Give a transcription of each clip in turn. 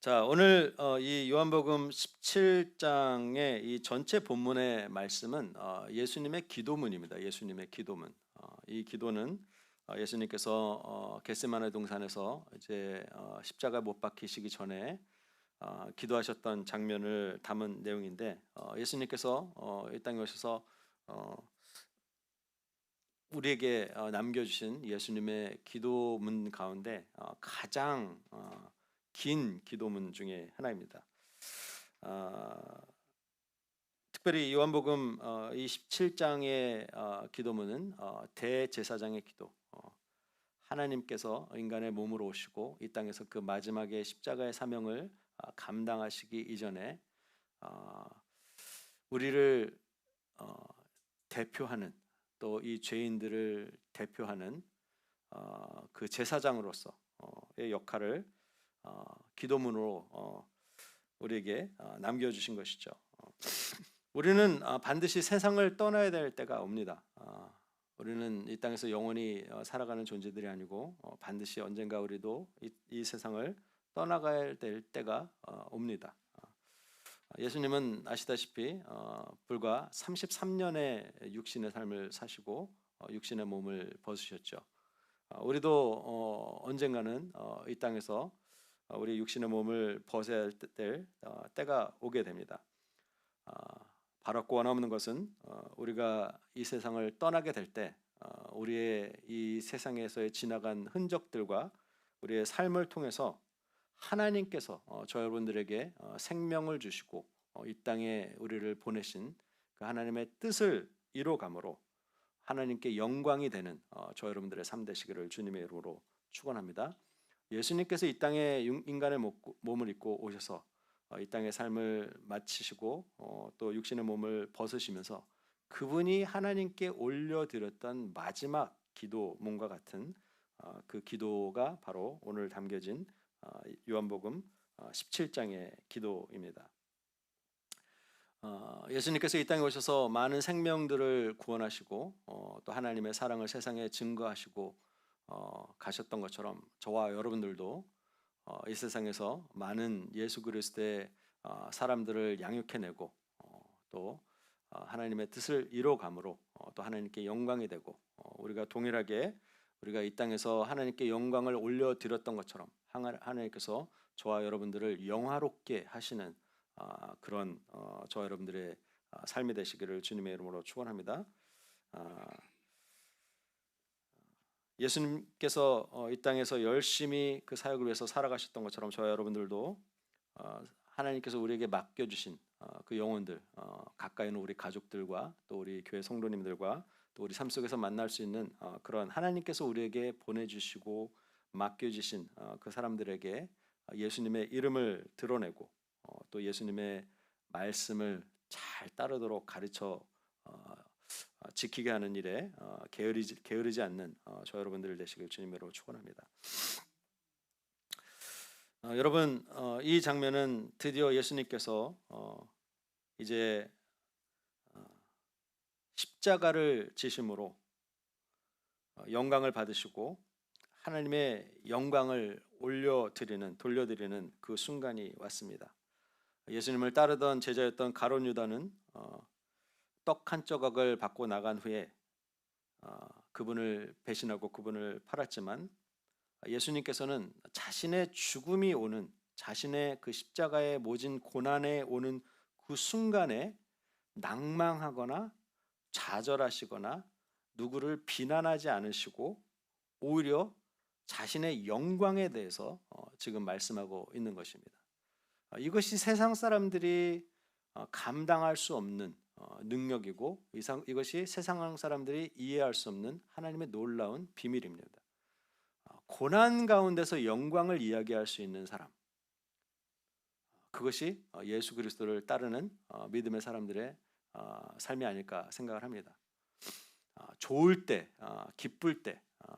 자, 오늘 어, 이 요한복음 17장의 이 전체 본문의 말씀은 어, 예수님의 기도문입니다. 예수님의 기도문. 어, 이 기도는 어, 예수님께서 어, 겟세마네 동산에서 이제 어, 십자가 못 박히시기 전에 어, 기도하셨던 장면을 담은 내용인데 어, 예수님께서 어, 이 땅에 오셔서 어, 우리에게 어, 남겨주신 예수님의 기도문 가운데 어, 가장 어, 긴 기도문 중에 하나입니다. 어, 특별히 요한복음 어, 이 17장의 어, 기도문은 어, 대제사장의 기도. 어, 하나님께서 인간의 몸으로 오시고 이 땅에서 그 마지막에 십자가의 사명을 어, 감당하시기 이전에 어, 우리를 어, 대표하는 또 이 죄인들을 대표하는 어, 그 제사장으로서의 역할을 어, 기도문으로 어, 우리에게 어, 남겨주신 것이죠. 어, 우리는 어, 반드시 세상을 떠나야 될 때가 옵니다. 어, 우리는 이 땅에서 영원히 어, 살아가는 존재들이 아니고 어, 반드시 언젠가 우리도 이, 이 세상을 떠나가야 될 때가 어, 옵니다. 어, 예수님은 아시다시피 어, 불과 33년의 육신의 삶을 사시고 어, 육신의 몸을 벗으셨죠. 어, 우리도 어, 언젠가는 어, 이 땅에서 어, 우리 육신의 몸을 벗어야 될 어, 때가 오게 됩니다. 어, 바랍고 원하는 것은 어, 우리가 이 세상을 떠나게 될때 어, 우리의 이 세상에서의 지나간 흔적들과 우리의 삶을 통해서 하나님께서 어, 저 여러분들에게 어, 생명을 주시고 어, 이 땅에 우리를 보내신 그 하나님의 뜻을 이루어감으로 하나님께 영광이 되는 어, 저 여러분들의 삶 되시기를 주님의 이름으로 축원합니다. 예수님께서 이 땅에 융- 인간의 목- 몸을 입고 오셔서 어, 이 땅의 삶을 마치시고 어, 또 육신의 몸을 벗으시면서 그분이 하나님께 올려드렸던 마지막 기도문과 같은 어, 그 기도가 바로 오늘 담겨진 어, 요한복음 17장의 기도입니다. 어, 예수님께서 이 땅에 오셔서 많은 생명들을 구원하시고 어, 또 하나님의 사랑을 세상에 증거하시고 어, 가셨던 것처럼 저와 여러분들도 어, 이 세상에서 많은 예수 그리스도의 어, 사람들을 양육해내고 어, 또 어, 하나님의 뜻을 이루어감으로 어, 또 하나님께 영광이 되고 어, 우리가 동일하게 우리가 이 땅에서 하나님께 영광을 올려드렸던 것처럼 하나- 하나님께서 저와 여러분들을 영화롭게 하시는 아, 그런 어, 저와 여러분들의 아, 삶이 되시기를 주님의 이름으로 축원합니다. 아, 예수님께서 어, 이 땅에서 열심히 그 사역을 위해서 살아가셨던 것처럼 저와 여러분들도 어, 하나님께서 우리에게 맡겨주신 어, 그 영혼들 어, 가까이 있는 우리 가족들과 또 우리 교회 성도님들과 또 우리 삶 속에서 만날 수 있는 어, 그런 하나님께서 우리에게 보내주시고 맡겨주신 어, 그 사람들에게 어, 예수님의 이름을 드러내고 어, 또 예수님의 말씀을 잘 따르도록 가르쳐 지키게 하는 일에 어, 게으르지, 게으르지 않는 어, 저 여러분들 되시길 주님으로 축원합니다. 어, 여러분 어, 이 장면은 드디어 예수님께서 어, 이제 어, 십자가를 지심으로 어, 영광을 받으시고 하나님의 영광을 올려드리는 돌려드리는 그 순간이 왔습니다. 예수님을 따르던 제자였던 가론 유다는 어, 떡 한 조각을 받고 나간 후에 어, 그분을 배신하고 그분을 팔았지만 예수님께서는 자신의 죽음이 오는 자신의 그 십자가에 모진 고난에 오는 그 순간에 낭망하거나 좌절하시거나 누구를 비난하지 않으시고 오히려 자신의 영광에 대해서 어, 지금 말씀하고 있는 것입니다. 어, 이것이 세상 사람들이 어, 감당할 수 없는 어, 능력이고 이상, 이것이 세상 사람들이 이해할 수 없는 하나님의 놀라운 비밀입니다. 어, 고난 가운데서 영광을 이야기할 수 있는 사람. 그것이 어, 예수 그리스도를 따르는 어, 믿음의 사람들의 어, 삶이 아닐까 생각을 합니다. 어, 좋을 때, 어, 기쁠 때, 어,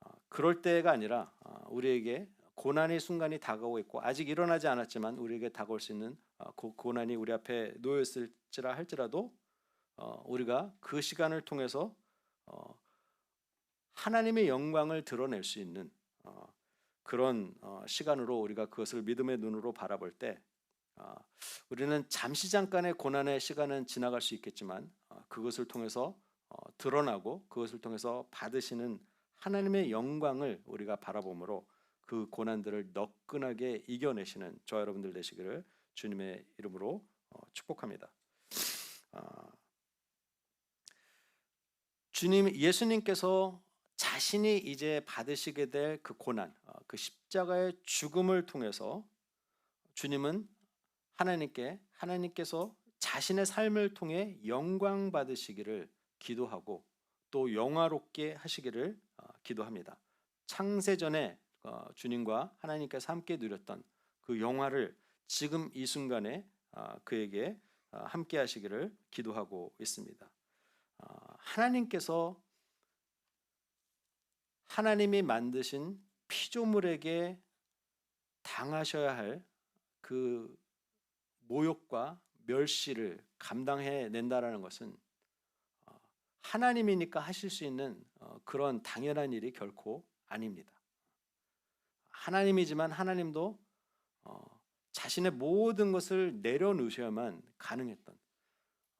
어, 그럴 때가 아니라 어, 우리에게 고난의 순간이 다가오고 있고 아직 일어나지 않았지만 우리에게 다가올 수 있는 어, 그 고난이 우리 앞에 놓였을지라 할지라도 어, 우리가 그 시간을 통해서 어, 하나님의 영광을 드러낼 수 있는 어, 그런 어, 시간으로 우리가 그것을 믿음의 눈으로 바라볼 때 어, 우리는 잠시 잠깐의 고난의 시간은 지나갈 수 있겠지만 어, 그것을 통해서 어, 드러나고 그것을 통해서 받으시는 하나님의 영광을 우리가 바라보므로 그 고난들을 너끈하게 이겨내시는 저 여러분들 되시기를 주님의 이름으로 어, 축복합니다. 아, 주님 예수님께서 자신이 이제 받으시게 될 그 고난, 어, 그 십자가의 죽음을 통해서 주님은 하나님께 하나님께서 자신의 삶을 통해 영광 받으시기를 기도하고 또 영화롭게 하시기를 어, 기도합니다. 창세전에 어, 주님과 하나님께서 함께 누렸던 그 영화를 지금 이 순간에 어, 그에게 어, 함께 하시기를 기도하고 있습니다. 어, 하나님께서 하나님이 만드신 피조물에게 당하셔야 할 그 모욕과 멸시를 감당해 낸다라는 것은 어, 하나님이니까 하실 수 있는 어, 그런 당연한 일이 결코 아닙니다. 하나님이지만 하나님도 어, 자신의 모든 것을 내려놓으셔야만 가능했던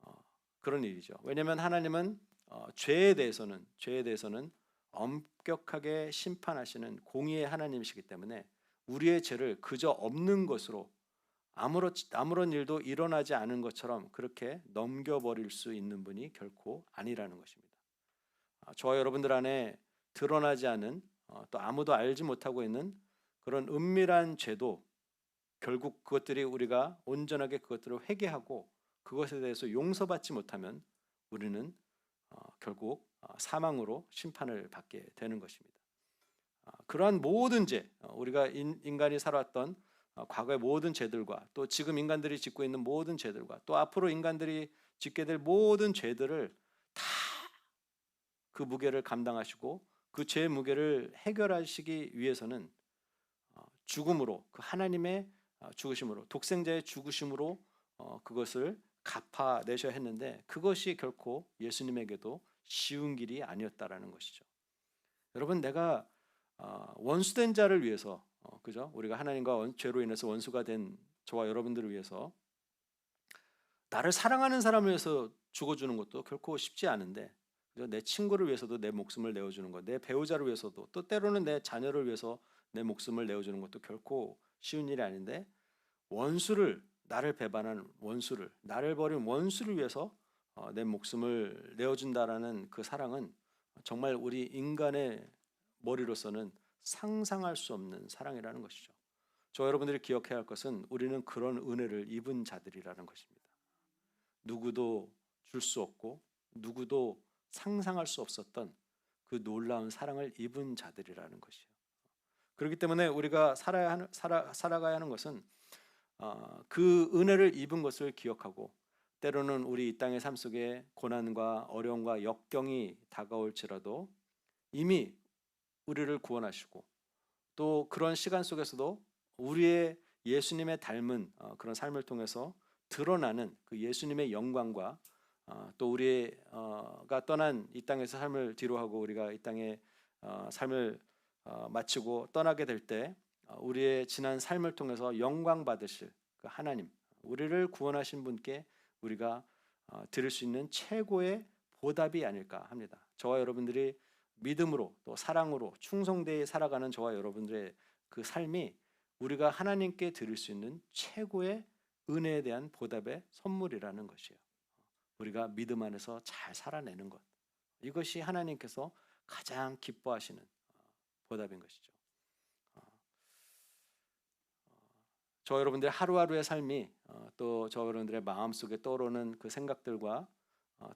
어, 그런 일이죠. 왜냐하면 하나님은 어, 죄에 대해서는 죄에 대해서는 엄격하게 심판하시는 공의의 하나님이시기 때문에 우리의 죄를 그저 없는 것으로 아무런 아무런 일도 일어나지 않은 것처럼 그렇게 넘겨버릴 수 있는 분이 결코 아니라는 것입니다. 아, 저와 여러분들 안에 드러나지 않은 어, 또 아무도 알지 못하고 있는 그런 은밀한 죄도 결국 그것들이 우리가 온전하게 그것들을 회개하고 그것에 대해서 용서받지 못하면 우리는 어, 결국 어, 사망으로 심판을 받게 되는 것입니다. 아, 그러한 모든 죄, 어, 우리가 인, 인간이 어, 과거의 모든 죄들과 또 지금 인간들이 짓고 있는 모든 죄들과 또 앞으로 인간들이 짓게 될 모든 죄들을 다 그 무게를 감당하시고 그 죄의 무게를 해결하시기 위해서는 어, 죽음으로 그 하나님의 어, 죽으심으로 독생자의 죽으심으로 어, 그것을 갚아내셔야 했는데 그것이 결코 예수님에게도 쉬운 길이 아니었다라는 것이죠. 여러분 내가 어, 원수된 자를 위해서 어, 그죠? 우리가 하나님과 원, 죄로 인해서 원수가 된 저와 여러분들을 위해서 나를 사랑하는 사람을 위해서 죽어주는 것도 결코 쉽지 않은데? 내 친구를 위해서도 내 목숨을 내어주는 것, 내 배우자를 위해서도 또 때로는 내 자녀를 위해서 내 목숨을 내어주는 것도 결코 쉬운 일이 아닌데 원수를 나를 배반한 원수를 나를 버린 원수를 위해서 어, 내 목숨을 내어준다라는 그 사랑은 정말 우리 인간의 머리로서는 상상할 수 없는 사랑이라는 것이죠. 저 여러분들이 기억해야 할 것은 우리는 그런 은혜를 입은 자들이라는 것입니다. 누구도 줄 수 없고 누구도 상상할 수 없었던 그 놀라운 사랑을 입은 자들이라는 것이요. 그렇기 때문에 우리가 살아야 하는, 살아, 살아가야 하는 것은 어, 그 은혜를 입은 것을 기억하고 때로는 우리 이 땅의 삶 속에 고난과 어려움과 역경이 다가올지라도 이미 우리를 구원하시고 또 그런 시간 속에서도 우리의 예수님의 닮은 어, 그런 삶을 통해서 드러나는 그 예수님의 영광과 어, 또 우리가 떠난 이 땅에서 삶을 뒤로하고 우리가 이 땅에 어, 삶을 마치고 떠나게 될 때 우리의 지난 삶을 통해서 영광 받으실 그 하나님, 우리를 구원하신 분께 우리가 드릴 수 있는 최고의 보답이 아닐까 합니다. 저와 여러분들이 믿음으로 또 사랑으로 충성되이 살아가는 저와 여러분들의 그 삶이 우리가 하나님께 드릴 수 있는 최고의 은혜에 대한 보답의 선물이라는 것이에요. 우리가 믿음 안에서 잘 살아내는 것. 이것이 하나님께서 가장 기뻐하시는 어, 보답인 것이죠. 어, 어, 저 여러분들의 하루하루의 삶이 또 저 여러분들의 마음 속에 떠오르는 그 생각들과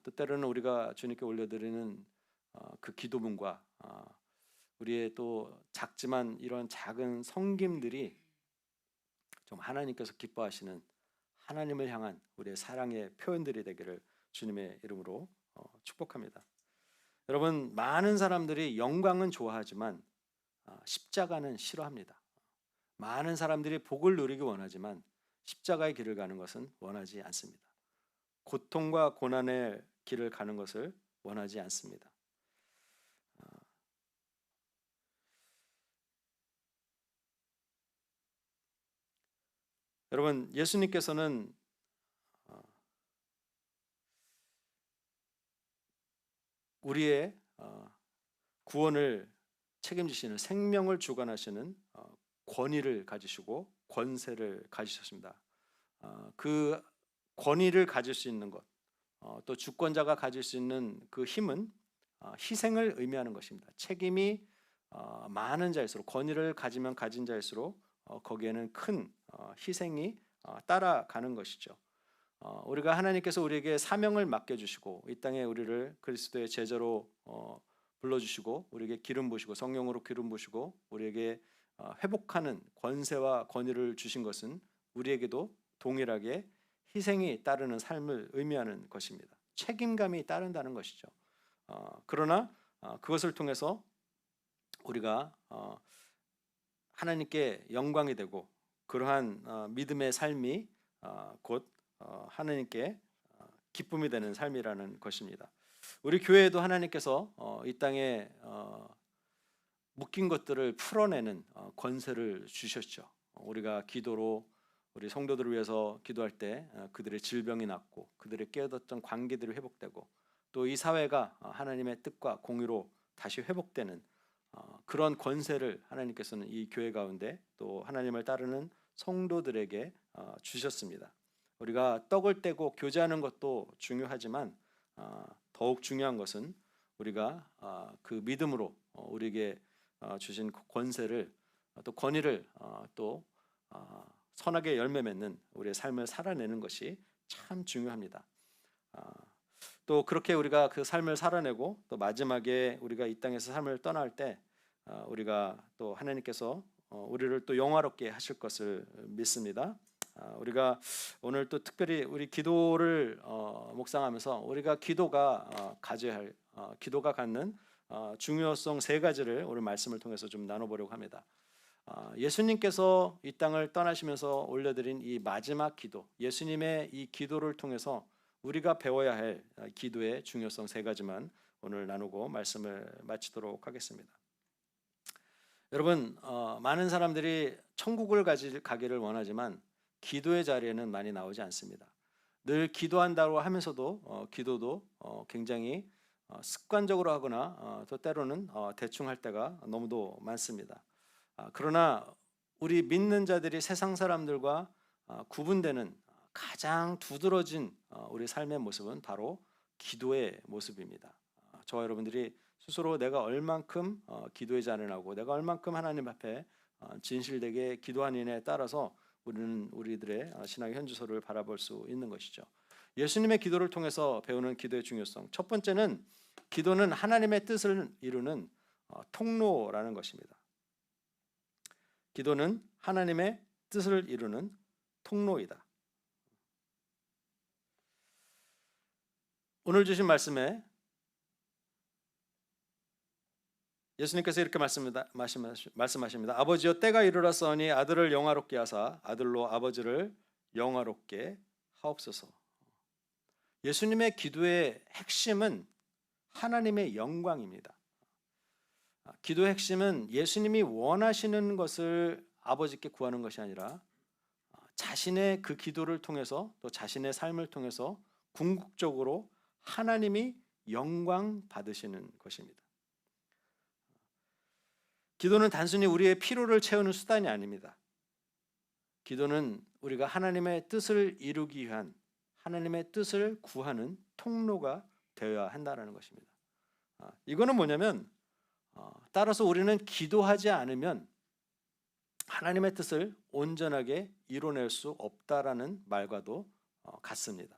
또 때로는 우리가 주님께 올려드리는 어, 그 기도문과 어, 우리의 또 작지만 이런 작은 성김들이 좀 하나님께서 기뻐하시는 하나님을 향한 우리의 사랑의 표현들이 되기를 주님의 이름으로 어, 축복합니다. 여러분 많은 사람들이 영광은 좋아하지만 어, 십자가는 싫어합니다. 많은 사람들이 복을 누리기 원하지만 십자가의 길을 가는 것은 원하지 않습니다. 고통과 고난의 길을 가는 것을 원하지 않습니다. 어, 여러분, 예수님께서는 어, 우리의 구원을 책임지시는 생명을 주관하시는 어, 권위를 가지시고 권세를 가지셨습니다. 어, 그 권위를 가질 수 있는 것, 어, 또 주권자가 가질 수 있는 그 힘은 어, 희생을 의미하는 것입니다. 책임이 어, 많은 자일수록 권위를 가지면 가진 자일수록 어, 거기에는 큰 어, 희생이 어, 따라가는 것이죠. 어, 우리가 하나님께서 우리에게 사명을 맡겨주시고 이 땅에 우리를 그리스도의 제자로 어, 불러주시고 우리에게 기름 부시고 성령으로 기름 부시고 우리에게 어, 회복하는 권세와 권위를 주신 것은 우리에게도 동일하게 희생이 따르는 삶을 의미하는 것입니다. 책임감이 따른다는 것이죠. 어, 그러나 어, 그것을 통해서 우리가 어, 하나님께 영광이 되고 그러한 어, 믿음의 삶이 어, 곧 어, 하나님께 어, 기쁨이 되는 삶이라는 것입니다. 우리 교회에도 하나님께서 어, 이 땅에 어, 묶인 것들을 풀어내는 어, 권세를 주셨죠. 어, 우리가 기도로 우리 성도들을 위해서 기도할 때 어, 그들의 질병이 낫고 그들의 깨어졌던 관계들이 회복되고 또 이 사회가 어, 하나님의 뜻과 공유로 다시 회복되는 어, 그런 권세를 하나님께서는 이 교회 가운데 또 하나님을 따르는 성도들에게 어, 주셨습니다. 우리가 떡을 떼고 교제하는 것도 중요하지만 어, 더욱 중요한 것은 우리가 어, 그 믿음으로 어, 우리에게 어, 주신 그 권세를 어, 또 권위를 어, 또 어, 선하게 열매 맺는 우리의 삶을 살아내는 것이 참 중요합니다. 어, 또 그렇게 우리가 그 삶을 살아내고 또 마지막에 우리가 이 땅에서 삶을 떠날 때 어, 우리가 또 하나님께서 어, 우리를 또 영화롭게 하실 것을 믿습니다. 아, 우리가 오늘 또 특별히 우리 기도를 어, 묵상하면서 우리가 기도가 어, 가져야 할 어, 기도가 갖는 어, 중요성 세 가지를 오늘 말씀을 통해서 좀 나눠보려고 합니다. 아, 예수님께서 이 땅을 떠나시면서 올려드린 이 마지막 기도, 예수님의 이 기도를 통해서 우리가 배워야 할 어, 기도의 중요성 세 가지만 오늘 나누고 말씀을 마치도록 하겠습니다. 여러분 어, 많은 사람들이 천국을 가지, 가기를 원하지만 기도의 자리에는 많이 나오지 않습니다. 늘 기도한다고 하면서도 어, 기도도 어, 굉장히 어, 습관적으로 하거나 어, 또 때로는 어, 대충 할 때가 너무도 많습니다. 아, 그러나 우리 믿는 자들이 세상 사람들과 어, 구분되는 가장 두드러진 어, 우리 삶의 모습은 바로 기도의 모습입니다. 아, 저와 여러분들이 스스로 내가 얼만큼 어, 기도의 자를 하고 내가 얼만큼 하나님 앞에 어, 진실되게 기도하느냐에 따라서 우리는 우리들의 어, 신앙의 현주소를 바라볼 수 있는 것이죠. 예수님의 기도를 통해서 배우는 기도의 중요성. 첫 번째는 기도는 하나님의 뜻을 이루는 어, 통로라는 것입니다. 기도는 하나님의 뜻을 이루는 통로이다. 오늘 주신 말씀에 예수님께서 이렇게 말씀합니다. 말씀하십니다. 아버지여 때가 이르렀으니 아들을 영화롭게 하사 아들로 아버지를 영화롭게 하옵소서. 예수님의 기도의 핵심은 하나님의 영광입니다. 기도의 핵심은 예수님이 원하시는 것을 아버지께 구하는 것이 아니라 자신의 그 기도를 통해서 또 자신의 삶을 통해서 궁극적으로 하나님이 영광 받으시는 것입니다. 기도는 단순히 우리의 피로를 채우는 수단이 아닙니다. 기도는 우리가 하나님의 뜻을 이루기 위한 하나님의 뜻을 구하는 통로가 되어야 한다는 것입니다. 아, 이거는 뭐냐면 어, 따라서 우리는 기도하지 않으면 하나님의 뜻을 온전하게 이뤄낼 수 없다라는 말과도 어, 같습니다.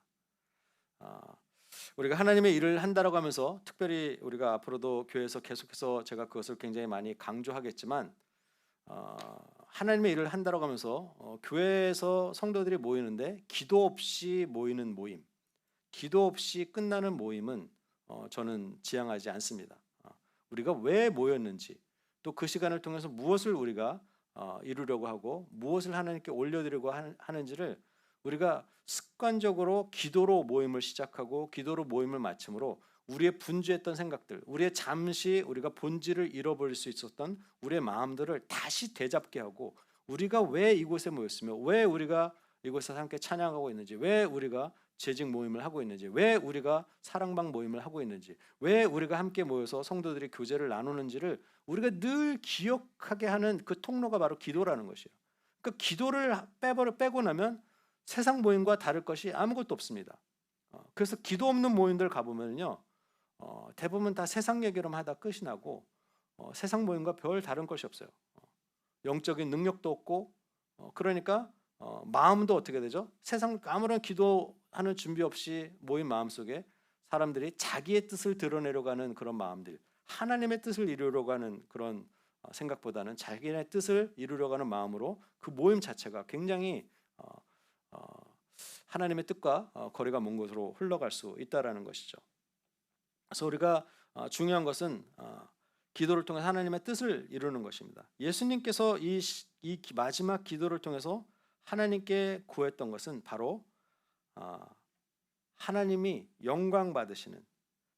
아, 우리가 하나님의 일을 한다라고 하면서 특별히 우리가 앞으로도 교회에서 계속해서 제가 그것을 굉장히 많이 강조하겠지만 어, 하나님의 일을 한다라고 하면서 어, 교회에서 성도들이 모이는데 기도 없이 모이는 모임, 기도 없이 끝나는 모임은 어, 저는 지향하지 않습니다. 어, 우리가 왜 모였는지 또 그 시간을 통해서 무엇을 우리가 어, 이루려고 하고 무엇을 하나님께 올려드리고 하는- 하는지를 우리가 습관적으로 기도로 모임을 시작하고 기도로 모임을 마침으로 우리의 분주했던 생각들, 우리의 잠시 우리가 본질을 잃어버릴 수 있었던 우리의 마음들을 다시 되잡게 하고 우리가 왜 이곳에 모였으며 왜 우리가 이곳에서 함께 찬양하고 있는지 왜 우리가 재직 모임을 하고 있는지 왜 우리가 사랑방 모임을 하고 있는지 왜 우리가 함께 모여서 성도들이 교제를 나누는지를 우리가 늘 기억하게 하는 그 통로가 바로 기도라는 것이에요. 그 기도를 빼버려 빼고 나면 세상 모임과 다를 것이 아무것도 없습니다. 어, 그래서 기도 없는 모임들 가보면요 어, 대부분 다 세상 얘기로만 하다 끝이 나고 어, 세상 모임과 별 다른 것이 없어요. 어, 영적인 능력도 없고 어, 그러니까 어, 마음도 어떻게 되죠? 세상 아무런 기도하는 준비 없이 모인 마음 속에 사람들이 자기의 뜻을 드러내려고 하는 그런 마음들, 하나님의 뜻을 이루려고 하는 그런 어, 생각보다는 자기네 뜻을 이루려고 하는 마음으로 그 모임 자체가 굉장히 하나님의 뜻과 어, 거리가 먼 곳으로 흘러갈 수 있다라는 것이죠. 그래서 우리가 어, 중요한 것은 어, 기도를 통해 하나님의 뜻을 이루는 것입니다. 예수님께서 이, 시- 이 기- 마지막 기도를 통해서 하나님께 구했던 것은 바로 아, 하나님이 영광 받으시는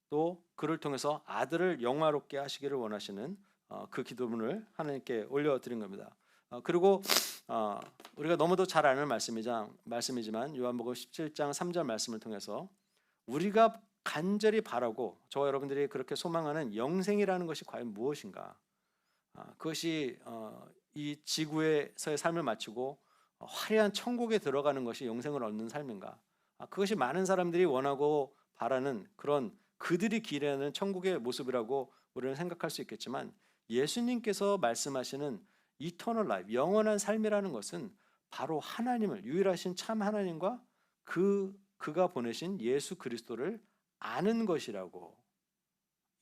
또 그를 통해서 아들을 영화롭게 하시기를 원하시는 어, 그 기도문을 하나님께 올려드린 겁니다. 어, 그리고 어, 우리가 너무도 잘 아는 말씀이지만 요한복음 17장 3절 말씀을 통해서 우리가 간절히 바라고 저와 여러분들이 그렇게 소망하는 영생이라는 것이 과연 무엇인가? 아, 그것이 어, 이 지구에서의 삶을 마치고 어, 화려한 천국에 들어가는 것이 영생을 얻는 삶인가? 아, 그것이 많은 사람들이 원하고 바라는 그런 그들이 기대하는 천국의 모습이라고 우리는 생각할 수 있겠지만 예수님께서 말씀하시는 이터널 라이프, 영원한 삶이라는 것은 바로 하나님을 유일하신 참 하나님과 그 그가 보내신 예수 그리스도를 아는 것이라고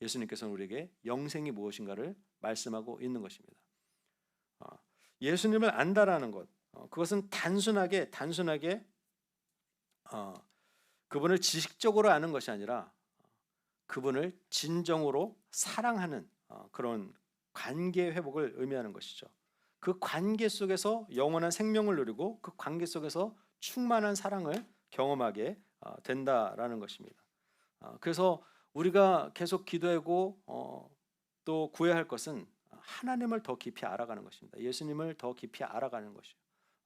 예수님께서는 우리에게 영생이 무엇인가를 말씀하고 있는 것입니다. 어, 예수님을 안다라는 것, 어, 그것은 단순하게 단순하게 어, 그분을 지식적으로 아는 것이 아니라 그분을 진정으로 사랑하는 어, 그런 관계 회복을 의미하는 것이죠. 그 관계 속에서 영원한 생명을 누리고 그 관계 속에서 충만한 사랑을 경험하게 어, 된다라는 것입니다. 어, 그래서 우리가 계속 기도하고 어, 또 구해야 할 것은 하나님을 더 깊이 알아가는 것입니다. 예수님을 더 깊이 알아가는 것이요.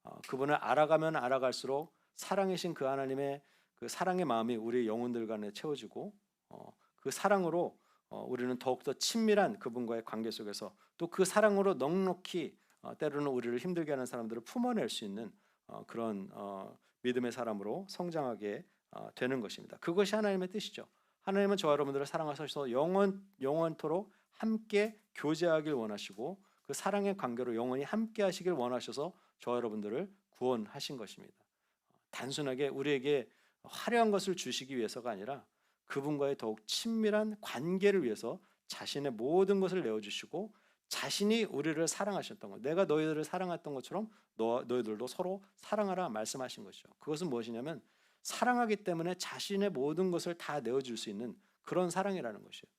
어, 그분을 알아가면 알아갈수록 사랑이신 그 하나님의 그 사랑의 마음이 우리 영혼들 간에 채워지고 어, 그 사랑으로 어, 우리는 더욱더 친밀한 그분과의 관계 속에서 또 그 사랑으로 넉넉히 어, 때로는 우리를 힘들게 하는 사람들을 품어낼 수 있는 어, 그런 어, 믿음의 사람으로 성장하게 어, 되는 것입니다. 그것이 하나님의 뜻이죠. 하나님은 저와 여러분들을 사랑하셔서 영원 영원토록 함께 교제하길 원하시고 그 사랑의 관계로 영원히 함께 하시길 원하셔서 저와 여러분들을 구원하신 것입니다. 단순하게 우리에게 화려한 것을 주시기 위해서가 아니라 그분과의 더욱 친밀한 관계를 위해서 자신의 모든 것을 내어 주시고 자신이 우리를 사랑하셨던 것, 내가 너희들을 사랑했던 것처럼 너 너희들도 서로 사랑하라 말씀하신 것이죠. 그것은 무엇이냐면 사랑하기 때문에 자신의 모든 것을 다 내어 줄 수 있는 그런 사랑이라는 것이에요.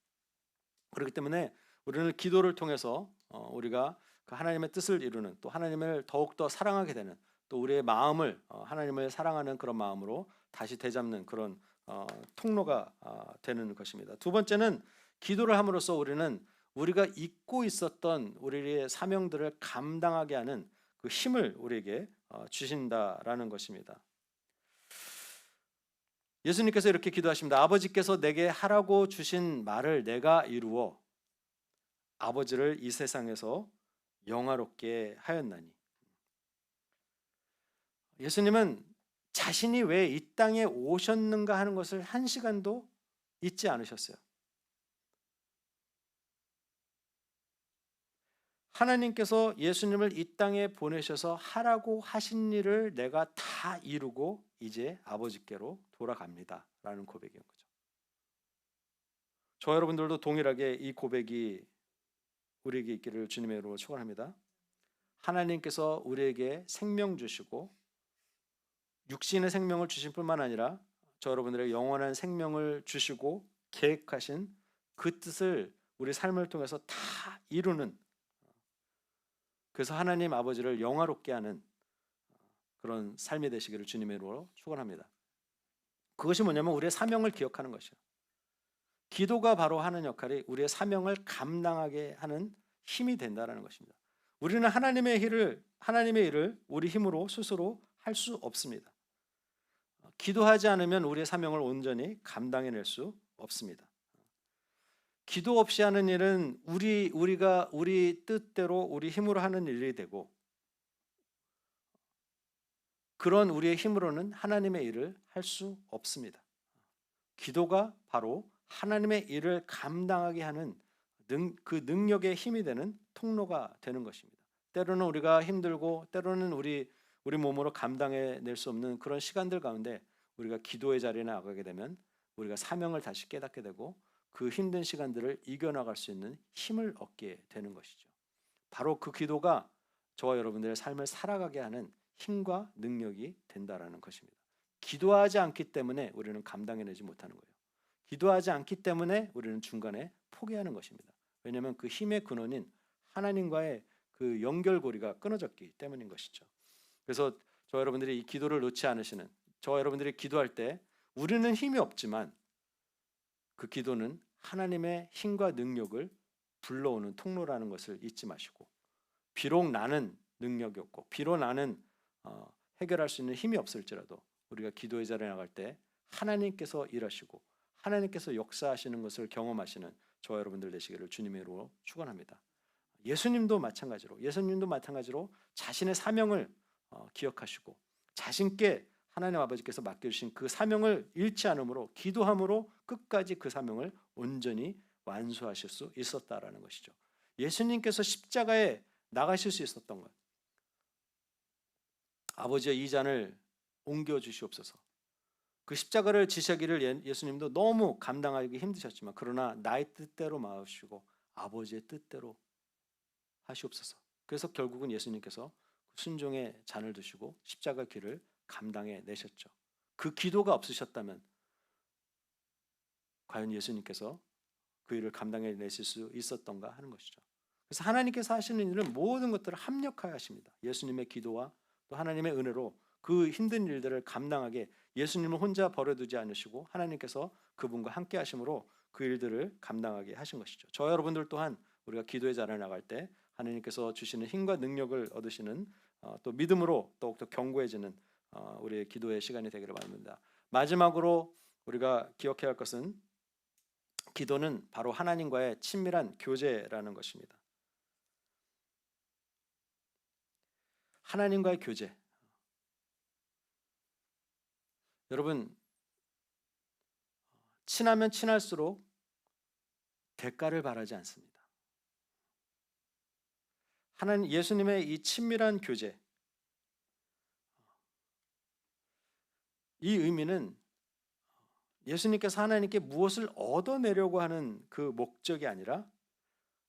그렇기 때문에 우리는 기도를 통해서 어, 우리가 그 하나님의 뜻을 이루는 또 하나님을 더욱 더 사랑하게 되는 또 우리의 마음을 어, 하나님을 사랑하는 그런 마음으로 다시 되잡는 그런 어, 통로가 어, 되는 것입니다. 두 번째는 기도를 함으로써 우리는 우리가 잊고 있었던 우리의 사명들을 감당하게 하는 그 힘을 우리에게 어, 주신다라는 것입니다. 예수님께서 이렇게 기도하십니다. 아버지께서 내게 하라고 주신 말을 내가 이루어 아버지를 이 세상에서 영화롭게 하였나니. 예수님은 자신이 왜 이 땅에 오셨는가 하는 것을 한 시간도 잊지 않으셨어요. 하나님께서 예수님을 이 땅에 보내셔서 하라고 하신 일을 내가 다 이루고 이제 아버지께로 돌아갑니다. 라는 고백인 거죠. 저 여러분들도 동일하게 이 고백이 우리에게 있기를 주님의 이름으로 축원합니다. 하나님께서 우리에게 생명 주시고 육신의 생명을 주실 뿐만 아니라 저 여러분들의 영원한 생명을 주시고 계획하신 그 뜻을 우리 삶을 통해서 다 이루는 그래서 하나님 아버지를 영화롭게 하는 그런 삶이 되시기를 주님의 이름으로 축원합니다. 그것이 뭐냐면 우리의 사명을 기억하는 것이요. 기도가 바로 하는 역할이 우리의 사명을 감당하게 하는 힘이 된다라는 것입니다. 우리는 하나님의 일을 하나님의 일을 우리 힘으로 스스로 할 수 없습니다. 기도하지 않으면 우리의 사명을 온전히 감당해낼 수 없습니다. 기도 없이 하는 일은 우리 우리가 우리 뜻대로 우리 힘으로 하는 일이 되고 그런 우리의 힘으로는 하나님의 일을 할 수 없습니다. 기도가 바로 하나님의 일을 감당하게 하는 능, 그 능력의 힘이 되는 통로가 되는 것입니다. 때로는 우리가 힘들고 때로는 우리 우리 몸으로 감당해 낼 수 없는 그런 시간들 가운데 우리가 기도의 자리에 나가게 되면 우리가 사명을 다시 깨닫게 되고 그 힘든 시간들을 이겨나갈 수 있는 힘을 얻게 되는 것이죠. 바로 그 기도가 저와 여러분들의 삶을 살아가게 하는 힘과 능력이 된다라는 것입니다. 기도하지 않기 때문에 우리는 감당해내지 못하는 거예요. 기도하지 않기 때문에 우리는 중간에 포기하는 것입니다. 왜냐하면 그 힘의 근원인 하나님과의 그 연결고리가 끊어졌기 때문인 것이죠. 그래서 저 여러분들이 이 기도를 놓지 않으시는 저 여러분들이 기도할 때 우리는 힘이 없지만 그 기도는 하나님의 힘과 능력을 불러오는 통로라는 것을 잊지 마시고 비록 나는 능력이 없고 비록 나는 어, 해결할 수 있는 힘이 없을지라도 우리가 기도의 자리에 나갈 때 하나님께서 일하시고 하나님께서 역사하시는 것을 경험하시는 저와 여러분들 되시기를 주님의 이름으로 축원합니다. 예수님도 마찬가지로 예수님도 마찬가지로 자신의 사명을 어, 기억하시고 자신께 하나님 아버지께서 맡겨주신 그 사명을 잃지 않으므로 기도함으로 끝까지 그 사명을 온전히 완수하실 수 있었다라는 것이죠. 예수님께서 십자가에 나가실 수 있었던 것. 아버지의 이 잔을 옮겨 주시옵소서. 그 십자가를 지시하기를 예- 예수님도 너무 감당하기 힘드셨지만 그러나 나의 뜻대로 마시고 아버지의 뜻대로 하시옵소서. 그래서 결국은 예수님께서 그 순종의 잔을 드시고 십자가 길을 감당해 내셨죠. 그 기도가 없으셨다면 과연 예수님께서 그 일을 감당해 내실 수 있었던가 하는 것이죠. 그래서 하나님께서 하시는 일은 모든 것들을 합력하여 하십니다. 예수님의 기도와 또 하나님의 은혜로 그 힘든 일들을 감당하게 예수님을 혼자 버려두지 않으시고 하나님께서 그분과 함께 하심으로 그 일들을 감당하게 하신 것이죠. 저 여러분들 또한 우리가 기도의 자리에 나갈 때 하나님께서 주시는 힘과 능력을 얻으시는 어, 또 믿음으로 더욱더 견고해지는 어, 우리의 기도의 시간이 되기를 바랍니다. 마지막으로 우리가 기억해야 할 것은 기도는 바로 하나님과의 친밀한 교제라는 것입니다. 하나님과의 교제. 여러분 친하면 친할수록 대가를 바라지 않습니다. 하나님 예수님의 이 친밀한 교제 이 의미는 예수님께서 하나님께 무엇을 얻어내려고 하는 그 목적이 아니라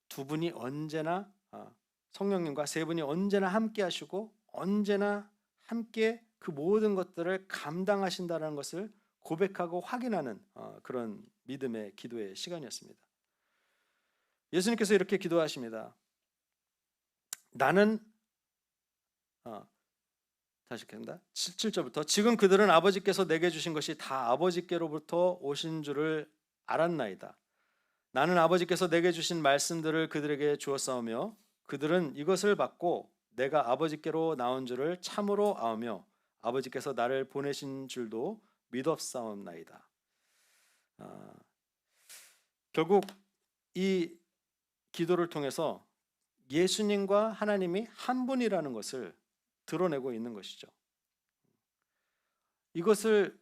두 분이 언제나 아, 성령님과 세 분이 언제나 함께 하시고 언제나 함께 그 모든 것들을 감당하신다는 것을 고백하고 확인하는 어, 그런 믿음의 기도의 시간이었습니다. 예수님께서 이렇게 기도하십니다. 나는 어, 다시 읽겠습니다. 7절부터 지금 그들은 아버지께서 내게 주신 것이 다 아버지께로부터 오신 줄을 알았나이다. 나는 아버지께서 내게 주신 말씀들을 그들에게 주었사오며 그들은 이것을 받고 내가 아버지께로 나온 줄을 참으로 아오며 아버지께서 나를 보내신 줄도 믿었사옵나이다. 아, 결국 이 기도를 통해서 예수님과 하나님이 한 분이라는 것을 드러내고 있는 것이죠. 이것을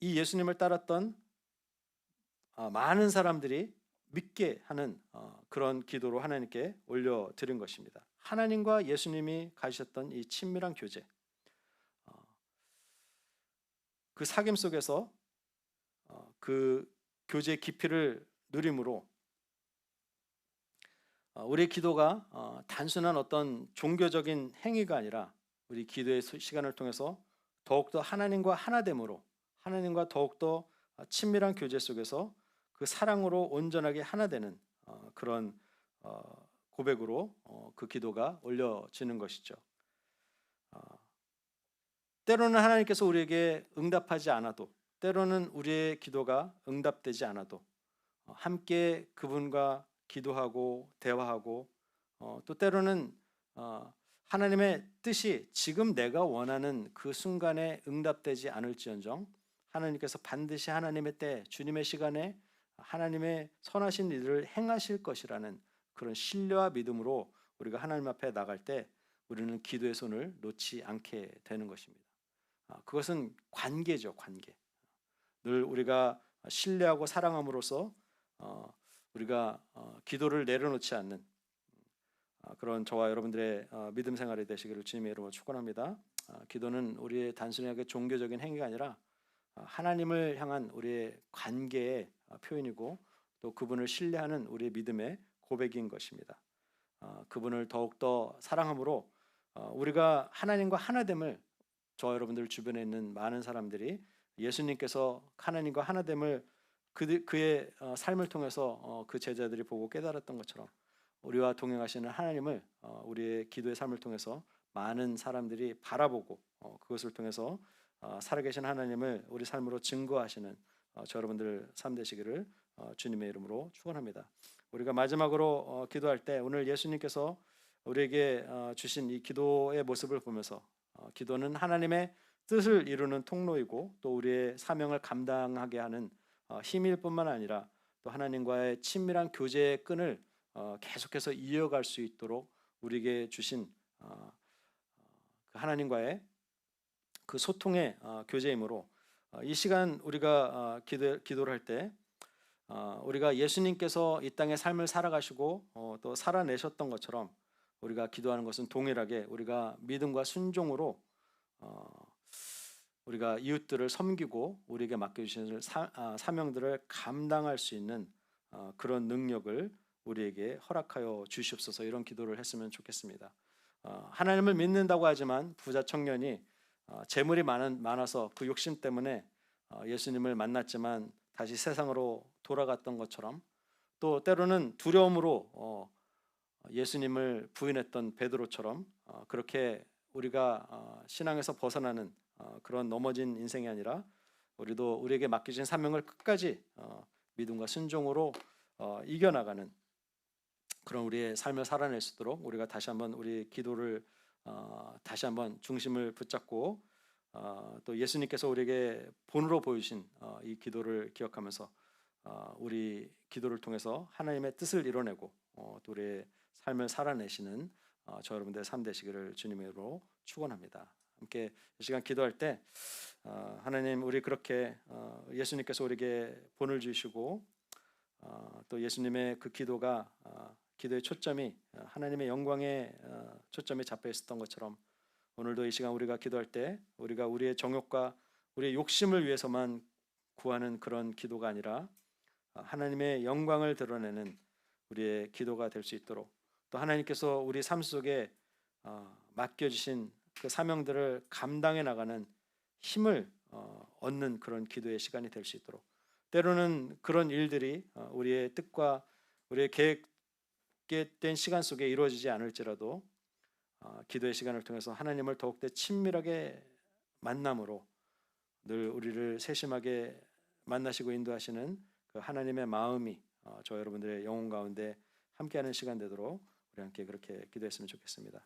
이 예수님을 따랐던 아, 많은 사람들이 믿게 하는 어, 그런 기도로 하나님께 올려 드린 것입니다. 하나님과 예수님이 가셨던 이 친밀한 교제, 어, 그 사귐 속에서 어, 그 교제의 깊이를 누림으로 우리의 기도가 단순한 어떤 종교적인 행위가 아니라 우리 기도의 시간을 통해서 더욱더 하나님과 하나됨으로 하나님과 더욱더 친밀한 교제 속에서 그 사랑으로 온전하게 하나 되는 어, 그런 어, 고백으로 어, 그 기도가 올려지는 것이죠. 때로는 하나님께서 우리에게 응답하지 않아도 때로는 우리의 기도가 응답되지 않아도 함께 그분과 기도하고 대화하고 또 때로는 어, 하나님의 뜻이 지금 내가 원하는 그 순간에 응답되지 않을지언정 하나님께서 반드시 하나님의 때 주님의 시간에 하나님의 선하신 일을 행하실 것이라는 그런 신뢰와 믿음으로 우리가 하나님 앞에 나갈 때 우리는 기도의 손을 놓지 않게 되는 것입니다. 아, 그것은 관계죠, 관계. 늘 우리가 신뢰하고 사랑함으로써 어, 우리가 어, 기도를 내려놓지 않는 아, 그런 저와 여러분들의 어, 믿음 생활이 되시기를 주님의 이름으로 축원합니다. 아, 기도는 우리의 단순하게 종교적인 행위가 아니라 아, 하나님을 향한 우리의 관계의 아, 표현이고 또 그분을 신뢰하는 우리의 믿음의 고백인 것입니다. 아, 그분을 더욱 더 사랑함으로 어, 우리가 하나님과 하나됨을 저 여러분들 주변에 있는 많은 사람들이 예수님께서 하나님과 하나됨을 그, 그의 어, 삶을 통해서 어, 그 제자들이 보고 깨달았던 것처럼 우리와 동행하시는 하나님을 어, 우리의 기도의 삶을 통해서 많은 사람들이 바라보고 어, 그것을 통해서 어, 살아계신 하나님을 우리 삶으로 증거하시는 어, 저 여러분들 삶 되시기를 어, 주님의 이름으로 축원합니다. 우리가 마지막으로 어, 기도할 때 오늘 예수님께서 우리에게 어, 주신 이 기도의 모습을 보면서 어, 기도는 하나님의 뜻을 이루는 통로이고 또 우리의 사명을 감당하게 하는 어, 힘일 뿐만 아니라 또 하나님과의 친밀한 교제의 끈을 어, 계속해서 이어갈 수 있도록 우리에게 주신 어, 그 하나님과의 그 소통의 어, 교제이므로 어, 이 시간 우리가 어, 기도, 기도를 할때 어, 우리가 예수님께서 이 땅의 삶을 살아가시고 어, 또 살아내셨던 것처럼 우리가 기도하는 것은 동일하게 우리가 믿음과 순종으로 어, 우리가 이웃들을 섬기고 우리에게 맡겨주신 사, 아, 사명들을 감당할 수 있는 어, 그런 능력을 우리에게 허락하여 주시옵소서 이런 기도를 했으면 좋겠습니다. 어, 하나님을 믿는다고 하지만 부자 청년이 어, 재물이 많은, 많아서 그 욕심 때문에 어, 예수님을 만났지만 다시 세상으로 돌아갔던 것처럼 또 때로는 두려움으로 어, 예수님을 부인했던 베드로처럼 어, 그렇게 우리가 어, 신앙에서 벗어나는 어, 그런 넘어진 인생이 아니라 우리도 우리에게 맡기신 사명을 끝까지 어, 믿음과 순종으로 어, 이겨나가는 그런 우리의 삶을 살아낼 수 있도록 우리가 다시 한번 우리 기도를 어, 다시 한번 중심을 붙잡고 어, 또 예수님께서 우리에게 본으로 보여주신 어, 이 기도를 기억하면서 어, 우리 기도를 통해서 하나님의 뜻을 이뤄내고 어, 또 우리의 삶을 살아내시는 어, 저 여러분들의 삶 되시기를 주님으로 축원합니다. 함께 이 시간 기도할 때 어, 하나님 우리 그렇게 어, 예수님께서 우리에게 본을 주시고 어, 또 예수님의 그 기도가 어, 기도의 초점이 어, 하나님의 영광에 어, 초점이 잡혀 있었던 것처럼 오늘도 이 시간 우리가 기도할 때 우리가 우리의 정욕과 우리의 욕심을 위해서만 구하는 그런 기도가 아니라 어, 하나님의 영광을 드러내는 우리의 기도가 될 수 있도록 또 하나님께서 우리 삶 속에 어, 맡겨주신 그 사명들을 감당해 나가는 힘을 어, 얻는 그런 기도의 시간이 될 수 있도록 때로는 그런 일들이 어, 우리의 뜻과 우리의 계획 된 시간 속에 이루어지지 않을지라도 어, 기도의 시간을 통해서 하나님을 더욱더 친밀하게 만남으로 늘 우리를 세심하게 만나시고 인도하시는 그 하나님의 마음이 어, 저 여러분들의 영혼 가운데 함께하는 시간 되도록 우리 함께 그렇게 기도했으면 좋겠습니다.